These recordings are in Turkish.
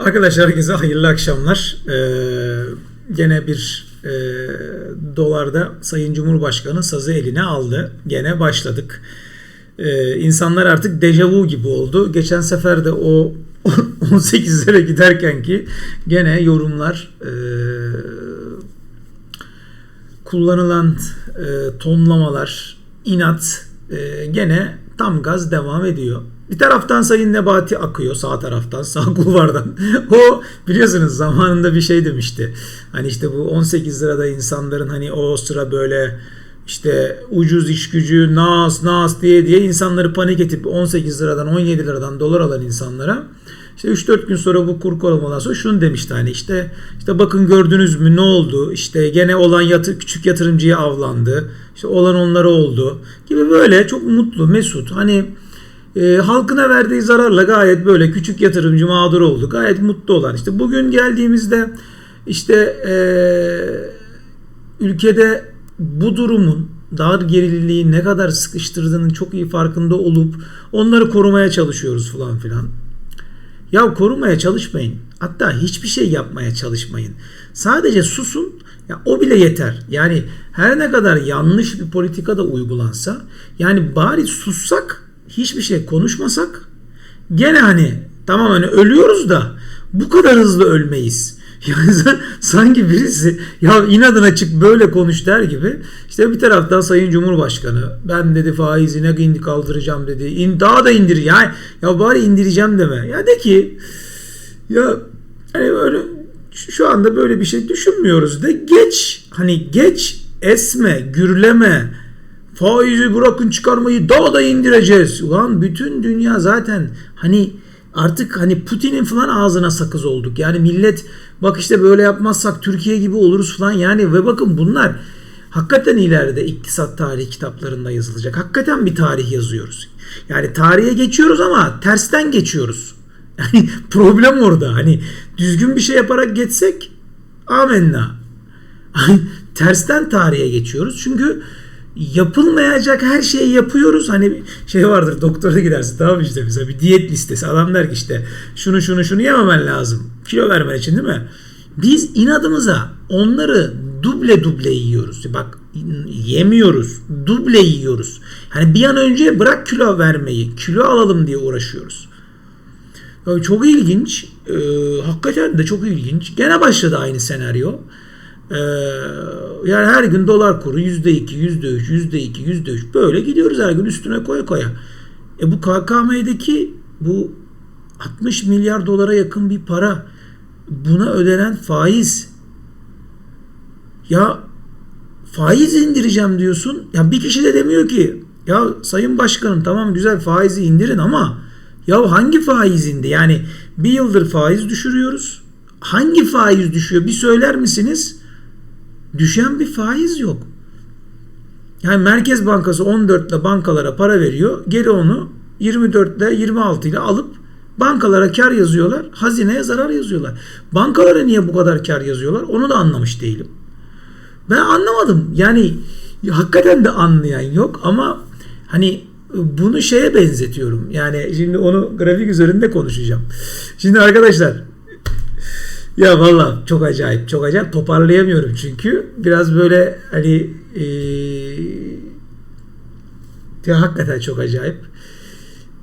Arkadaşlar herkese hayırlı akşamlar. Ee, gene bir e, dolarda Sayın Cumhurbaşkanı sazı eline aldı. Gene başladık. Ee, insanlar artık dejavu gibi oldu. Geçen sefer de o 18'lere giderken ki gene yorumlar e, kullanılan e, tonlamalar, inat e, gene tam gaz devam ediyor. Bir taraftan Sayın Nebati akıyor sağ taraftan sağ kulvardan. o biliyorsunuz zamanında bir şey demişti. Hani işte bu 18 lirada insanların hani o sıra böyle işte ucuz iş gücü nas nas diye diye insanları panik edip 18 liradan 17 liradan dolar alan insanlara işte 3-4 gün sonra bu kur korumadan sonra şunu demişti hani işte işte bakın gördünüz mü ne oldu işte gene olan yatı, küçük yatırımcıya avlandı işte olan onlara oldu gibi böyle çok mutlu mesut hani e, halkına verdiği zararla gayet böyle küçük yatırımcı mağdur oldu. Gayet mutlu olan. İşte bugün geldiğimizde işte e, ülkede bu durumun dar gerililiği ne kadar sıkıştırdığının çok iyi farkında olup onları korumaya çalışıyoruz falan filan. Ya korumaya çalışmayın. Hatta hiçbir şey yapmaya çalışmayın. Sadece susun. Ya o bile yeter. Yani her ne kadar yanlış bir politika da uygulansa yani bari sussak hiçbir şey konuşmasak gene hani tamam hani ölüyoruz da bu kadar hızlı ölmeyiz. Yani sanki birisi ya inadına çık böyle konuş der gibi. İşte bir taraftan Sayın Cumhurbaşkanı ben dedi faizine indi kaldıracağım dedi. İn, daha da indir yani ya bari indireceğim deme. Ya de ki ya hani böyle şu anda böyle bir şey düşünmüyoruz de geç hani geç esme gürleme faizi bırakın çıkarmayı daha da indireceğiz. Ulan bütün dünya zaten hani artık hani Putin'in falan ağzına sakız olduk. Yani millet bak işte böyle yapmazsak Türkiye gibi oluruz falan yani ve bakın bunlar hakikaten ileride iktisat tarihi kitaplarında yazılacak. Hakikaten bir tarih yazıyoruz. Yani tarihe geçiyoruz ama tersten geçiyoruz. Yani problem orada. Hani düzgün bir şey yaparak geçsek amenna. tersten tarihe geçiyoruz. Çünkü yapılmayacak her şeyi yapıyoruz. Hani şey vardır doktora gidersin tamam işte bize bir diyet listesi. Adam der ki işte şunu şunu şunu yememen lazım. Kilo vermen için değil mi? Biz inadımıza onları duble duble yiyoruz. Bak yemiyoruz. Duble yiyoruz. Hani bir an önce bırak kilo vermeyi. Kilo alalım diye uğraşıyoruz. Çok ilginç. Ee, hakikaten de çok ilginç. Gene başladı aynı senaryo. Ee, yani her gün dolar kuru yüzde iki, yüzde üç, yüzde iki, yüzde üç böyle gidiyoruz her gün üstüne koya koya. E bu KKM'deki bu 60 milyar dolara yakın bir para buna ödenen faiz ya faiz indireceğim diyorsun. Ya bir kişi de demiyor ki ya sayın başkanım tamam güzel faizi indirin ama ya hangi faiz indi? Yani bir yıldır faiz düşürüyoruz. Hangi faiz düşüyor? Bir söyler misiniz? Düşen bir faiz yok. Yani Merkez Bankası 14 ile bankalara para veriyor. Geri onu 24 ile 26 ile alıp bankalara kar yazıyorlar. Hazineye zarar yazıyorlar. Bankalara niye bu kadar kar yazıyorlar? Onu da anlamış değilim. Ben anlamadım. Yani hakikaten de anlayan yok ama hani bunu şeye benzetiyorum. Yani şimdi onu grafik üzerinde konuşacağım. Şimdi arkadaşlar ya valla çok acayip çok acayip. Toparlayamıyorum çünkü. Biraz böyle hani ee, ya hakikaten çok acayip.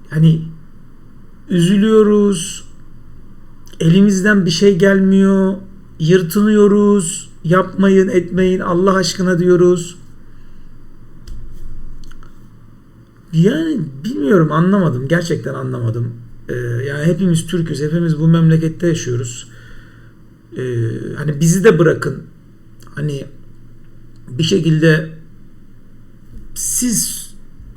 Hani üzülüyoruz elimizden bir şey gelmiyor yırtınıyoruz yapmayın etmeyin Allah aşkına diyoruz. Yani bilmiyorum anlamadım. Gerçekten anlamadım. Ee, yani hepimiz Türk'üz hepimiz bu memlekette yaşıyoruz e, hani bizi de bırakın hani bir şekilde siz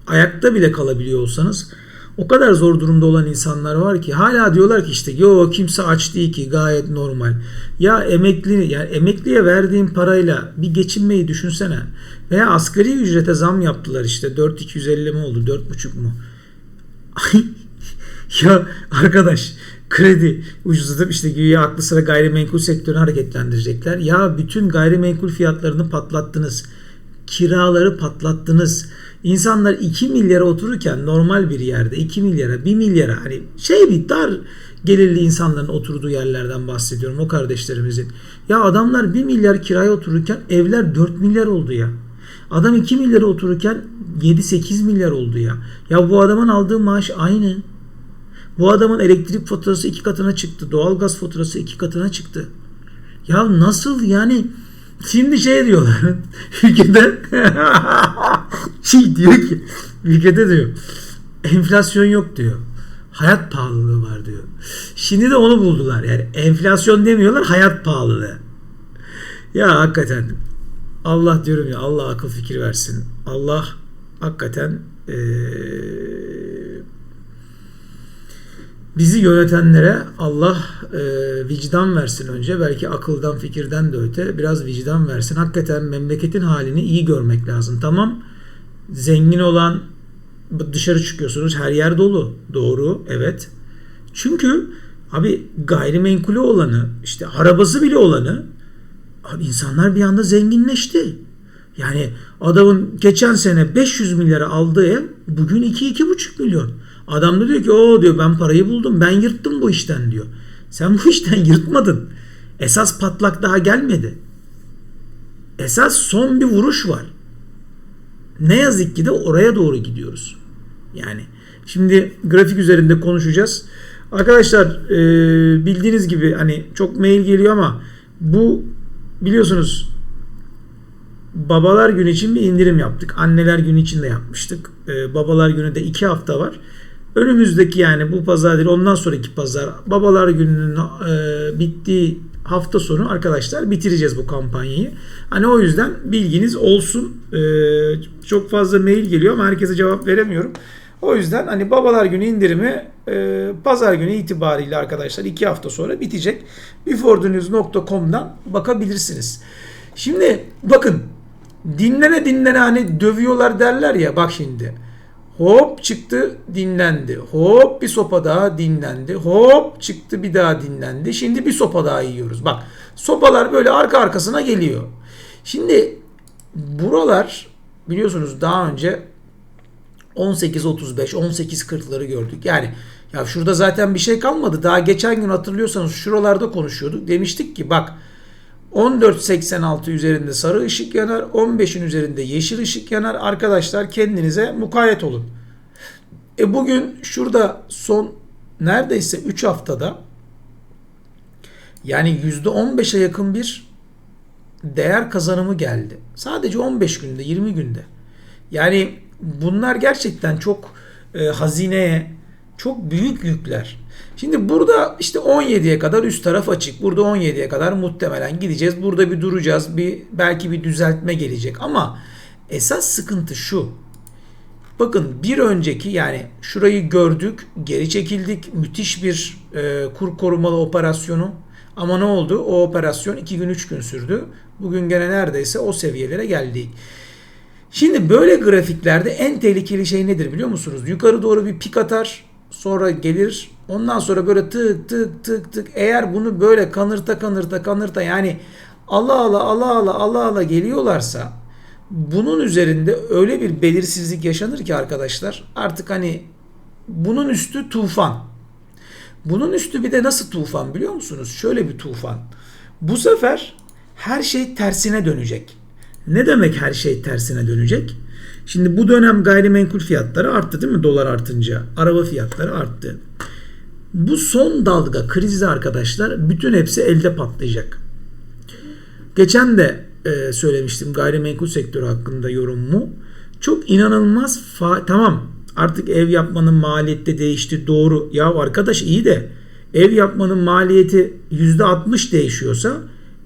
ayakta bile kalabiliyor olsanız o kadar zor durumda olan insanlar var ki hala diyorlar ki işte yo kimse aç değil ki gayet normal. Ya emekli yani emekliye verdiğin parayla bir geçinmeyi düşünsene. Veya asgari ücrete zam yaptılar işte 4250 mi oldu 4,5 mu? ya arkadaş kredi ucuzlatıp işte güya aklı sıra gayrimenkul sektörünü hareketlendirecekler. Ya bütün gayrimenkul fiyatlarını patlattınız. kiraları patlattınız. İnsanlar 2 milyara otururken normal bir yerde 2 milyara 1 milyara hani şey bir dar gelirli insanların oturduğu yerlerden bahsediyorum o kardeşlerimizin. Ya adamlar 1 milyar kiraya otururken evler 4 milyar oldu ya. Adam 2 milyara otururken 7-8 milyar oldu ya. Ya bu adamın aldığı maaş aynı. Bu adamın elektrik faturası iki katına çıktı. Doğalgaz faturası iki katına çıktı. Ya nasıl yani şimdi şey diyorlar ülkede şey diyor ki ülkede diyor enflasyon yok diyor. Hayat pahalılığı var diyor. Şimdi de onu buldular. Yani enflasyon demiyorlar hayat pahalılığı. Ya hakikaten Allah diyorum ya Allah akıl fikir versin. Allah hakikaten ee, bizi yönetenlere Allah e, vicdan versin önce. Belki akıldan fikirden de öte biraz vicdan versin. Hakikaten memleketin halini iyi görmek lazım. Tamam zengin olan dışarı çıkıyorsunuz her yer dolu. Doğru evet. Çünkü abi gayrimenkulü olanı işte arabası bile olanı insanlar bir anda zenginleşti. Yani adamın geçen sene 500 milyara aldığı ev bugün 2-2,5 milyon. Adam da diyor ki o diyor ben parayı buldum ben yırttım bu işten diyor. Sen bu işten yırtmadın. Esas patlak daha gelmedi. Esas son bir vuruş var. Ne yazık ki de oraya doğru gidiyoruz. Yani şimdi grafik üzerinde konuşacağız. Arkadaşlar e, bildiğiniz gibi hani çok mail geliyor ama bu biliyorsunuz babalar günü için bir indirim yaptık. Anneler günü için de yapmıştık. E, babalar günü de iki hafta var. Önümüzdeki yani bu pazar değil ondan sonraki pazar babalar gününün e, bittiği hafta sonu arkadaşlar bitireceğiz bu kampanyayı. Hani o yüzden bilginiz olsun. E, çok fazla mail geliyor ama herkese cevap veremiyorum. O yüzden hani babalar günü indirimi e, pazar günü itibariyle arkadaşlar iki hafta sonra bitecek. beforenews.com'dan bakabilirsiniz. Şimdi bakın dinlene dinlene hani dövüyorlar derler ya bak şimdi. Hop çıktı dinlendi. Hop bir sopa daha dinlendi. Hop çıktı bir daha dinlendi. Şimdi bir sopa daha yiyoruz. Bak sopalar böyle arka arkasına geliyor. Şimdi buralar biliyorsunuz daha önce 18.35, 18.40'ları gördük. Yani ya şurada zaten bir şey kalmadı. Daha geçen gün hatırlıyorsanız şuralarda konuşuyorduk. Demiştik ki bak 14.86 üzerinde sarı ışık yanar. 15'in üzerinde yeşil ışık yanar. Arkadaşlar kendinize mukayyet olun. E bugün şurada son neredeyse 3 haftada yani %15'e yakın bir değer kazanımı geldi. Sadece 15 günde, 20 günde. Yani bunlar gerçekten çok e, hazineye çok büyük yükler. Şimdi burada işte 17'ye kadar üst taraf açık. Burada 17'ye kadar muhtemelen gideceğiz. Burada bir duracağız. Bir belki bir düzeltme gelecek ama esas sıkıntı şu. Bakın bir önceki yani şurayı gördük, geri çekildik. Müthiş bir e, kur korumalı operasyonu. Ama ne oldu? O operasyon 2 gün 3 gün sürdü. Bugün gene neredeyse o seviyelere geldik. Şimdi böyle grafiklerde en tehlikeli şey nedir biliyor musunuz? Yukarı doğru bir pik atar, sonra gelir. Ondan sonra böyle tık tık tık tık eğer bunu böyle kanırta kanırta kanırta yani Allah Allah Allah Allah Allah Allah geliyorlarsa bunun üzerinde öyle bir belirsizlik yaşanır ki arkadaşlar artık hani bunun üstü tufan. Bunun üstü bir de nasıl tufan biliyor musunuz? Şöyle bir tufan. Bu sefer her şey tersine dönecek. Ne demek her şey tersine dönecek? Şimdi bu dönem gayrimenkul fiyatları arttı değil mi? Dolar artınca. Araba fiyatları arttı. Bu son dalga krizde arkadaşlar bütün hepsi elde patlayacak. Geçen de e, söylemiştim gayrimenkul sektörü hakkında yorumumu. Çok inanılmaz fa- tamam artık ev yapmanın maliyeti değişti doğru. Ya arkadaş iyi de ev yapmanın maliyeti %60 değişiyorsa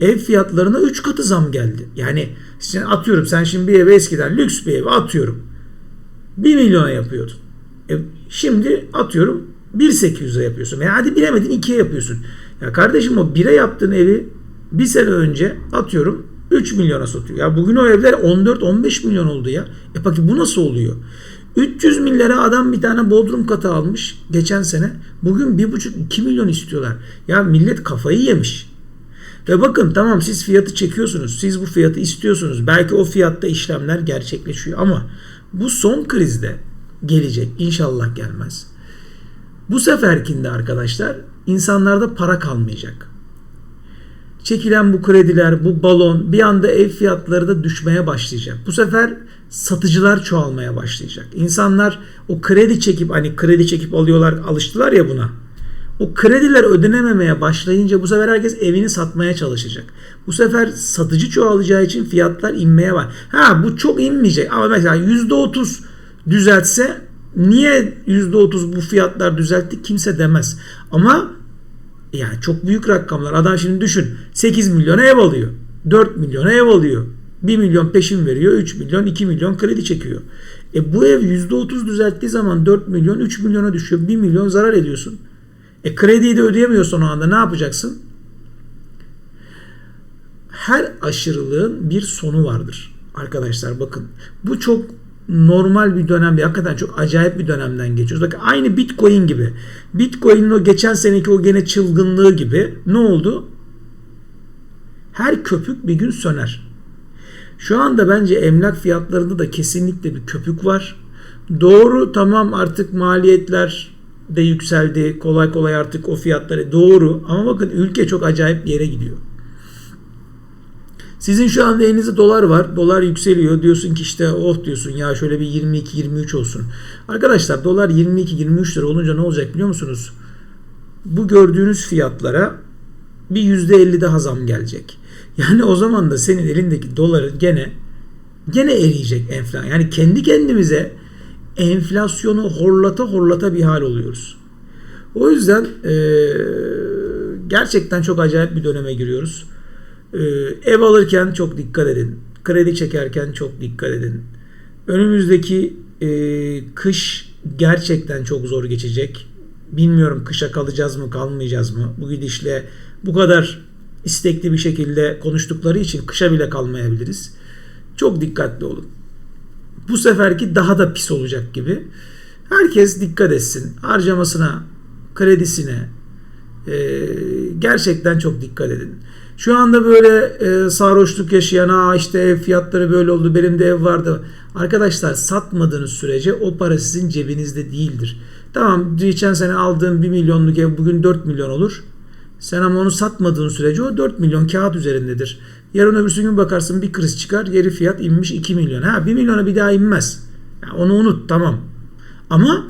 ev fiyatlarına 3 katı zam geldi. Yani sen atıyorum sen şimdi bir eve eskiden lüks bir ev atıyorum. 1 milyona yapıyordun. E, şimdi atıyorum 1.800'e yapıyorsun. Veya hadi bilemedin 2'ye yapıyorsun. Ya kardeşim o 1'e yaptığın evi bir sene önce atıyorum 3 milyona satıyor. Ya bugün o evler 14-15 milyon oldu ya. E peki bu nasıl oluyor? 300 milyara adam bir tane bodrum katı almış geçen sene. Bugün 1,5-2 milyon istiyorlar. Ya millet kafayı yemiş. Ve bakın tamam siz fiyatı çekiyorsunuz. Siz bu fiyatı istiyorsunuz. Belki o fiyatta işlemler gerçekleşiyor ama bu son krizde gelecek. İnşallah gelmez. Bu seferkinde arkadaşlar insanlarda para kalmayacak. Çekilen bu krediler, bu balon bir anda ev fiyatları da düşmeye başlayacak. Bu sefer satıcılar çoğalmaya başlayacak. İnsanlar o kredi çekip hani kredi çekip alıyorlar alıştılar ya buna. O krediler ödenememeye başlayınca bu sefer herkes evini satmaya çalışacak. Bu sefer satıcı çoğalacağı için fiyatlar inmeye var. Ha bu çok inmeyecek ama mesela %30 düzeltse niye %30 bu fiyatlar düzeltti kimse demez. Ama yani çok büyük rakamlar. Adam şimdi düşün 8 milyona ev alıyor. 4 milyona ev alıyor. 1 milyon peşin veriyor. 3 milyon 2 milyon kredi çekiyor. E bu ev %30 düzelttiği zaman 4 milyon 3 milyona düşüyor. 1 milyon zarar ediyorsun. E krediyi de ödeyemiyorsun o anda ne yapacaksın? Her aşırılığın bir sonu vardır. Arkadaşlar bakın bu çok normal bir dönem değil. Hakikaten çok acayip bir dönemden geçiyoruz. Bakın aynı Bitcoin gibi. Bitcoin'in o geçen seneki o gene çılgınlığı gibi ne oldu? Her köpük bir gün söner. Şu anda bence emlak fiyatlarında da kesinlikle bir köpük var. Doğru tamam artık maliyetler de yükseldi. Kolay kolay artık o fiyatları doğru. Ama bakın ülke çok acayip bir yere gidiyor. Sizin şu anda elinizde dolar var. Dolar yükseliyor. Diyorsun ki işte oh diyorsun ya şöyle bir 22-23 olsun. Arkadaşlar dolar 22-23 lira olunca ne olacak biliyor musunuz? Bu gördüğünüz fiyatlara bir %50 daha zam gelecek. Yani o zaman da senin elindeki doların gene gene eriyecek enflasyon. Yani kendi kendimize enflasyonu horlata horlata bir hal oluyoruz. O yüzden e, gerçekten çok acayip bir döneme giriyoruz. E, ev alırken çok dikkat edin. Kredi çekerken çok dikkat edin. Önümüzdeki e, kış gerçekten çok zor geçecek. Bilmiyorum kışa kalacağız mı kalmayacağız mı? Bu gidişle bu kadar istekli bir şekilde konuştukları için kışa bile kalmayabiliriz. Çok dikkatli olun. Bu seferki daha da pis olacak gibi. Herkes dikkat etsin. Harcamasına, kredisine e, gerçekten çok dikkat edin. Şu anda böyle e, sarhoşluk yaşayan, Aa işte ev fiyatları böyle oldu, benim de ev vardı. Arkadaşlar satmadığınız sürece o para sizin cebinizde değildir. Tamam geçen sene aldığın 1 milyonluk ev bugün 4 milyon olur. Sen ama onu satmadığın sürece o 4 milyon kağıt üzerindedir. Yarın öbürsü gün bakarsın bir kriz çıkar geri fiyat inmiş 2 milyon. Ha 1 milyona bir daha inmez. Yani onu unut tamam. Ama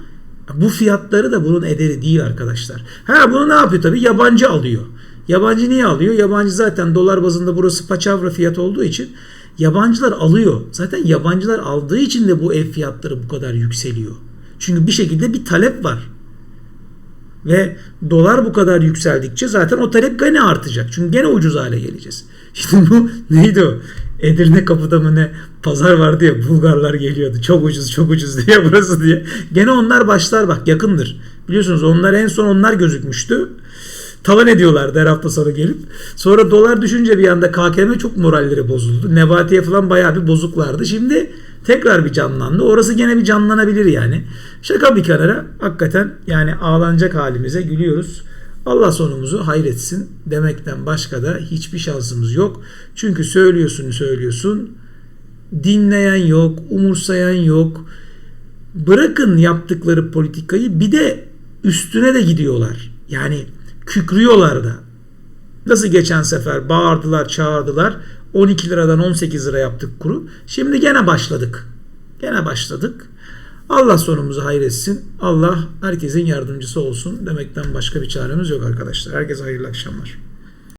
bu fiyatları da bunun ederi değil arkadaşlar. Ha bunu ne yapıyor tabii? Yabancı alıyor. Yabancı niye alıyor? Yabancı zaten dolar bazında burası paçavra fiyat olduğu için yabancılar alıyor. Zaten yabancılar aldığı için de bu ev fiyatları bu kadar yükseliyor. Çünkü bir şekilde bir talep var. Ve dolar bu kadar yükseldikçe zaten o talep gene artacak. Çünkü gene ucuz hale geleceğiz. Şimdi bu neydi o? Edirne kapıda mı ne pazar vardı ya Bulgarlar geliyordu. Çok ucuz çok ucuz diye burası diye. Gene onlar başlar bak yakındır. Biliyorsunuz onlar en son onlar gözükmüştü. Talan ediyorlardı her hafta sonu gelip. Sonra dolar düşünce bir anda KKM çok moralleri bozuldu. Nebatiye falan bayağı bir bozuklardı. Şimdi tekrar bir canlandı. Orası gene bir canlanabilir yani. Şaka bir kenara hakikaten yani ağlanacak halimize gülüyoruz. Allah sonumuzu hayretsin demekten başka da hiçbir şansımız yok. Çünkü söylüyorsun söylüyorsun dinleyen yok, umursayan yok. Bırakın yaptıkları politikayı bir de üstüne de gidiyorlar. Yani kükrüyorlar da. Nasıl geçen sefer bağırdılar, çağırdılar. 12 liradan 18 lira yaptık kuru. Şimdi gene başladık. Gene başladık. Allah sonumuzu hayretsin. Allah herkesin yardımcısı olsun demekten başka bir çaremiz yok arkadaşlar. Herkese hayırlı akşamlar.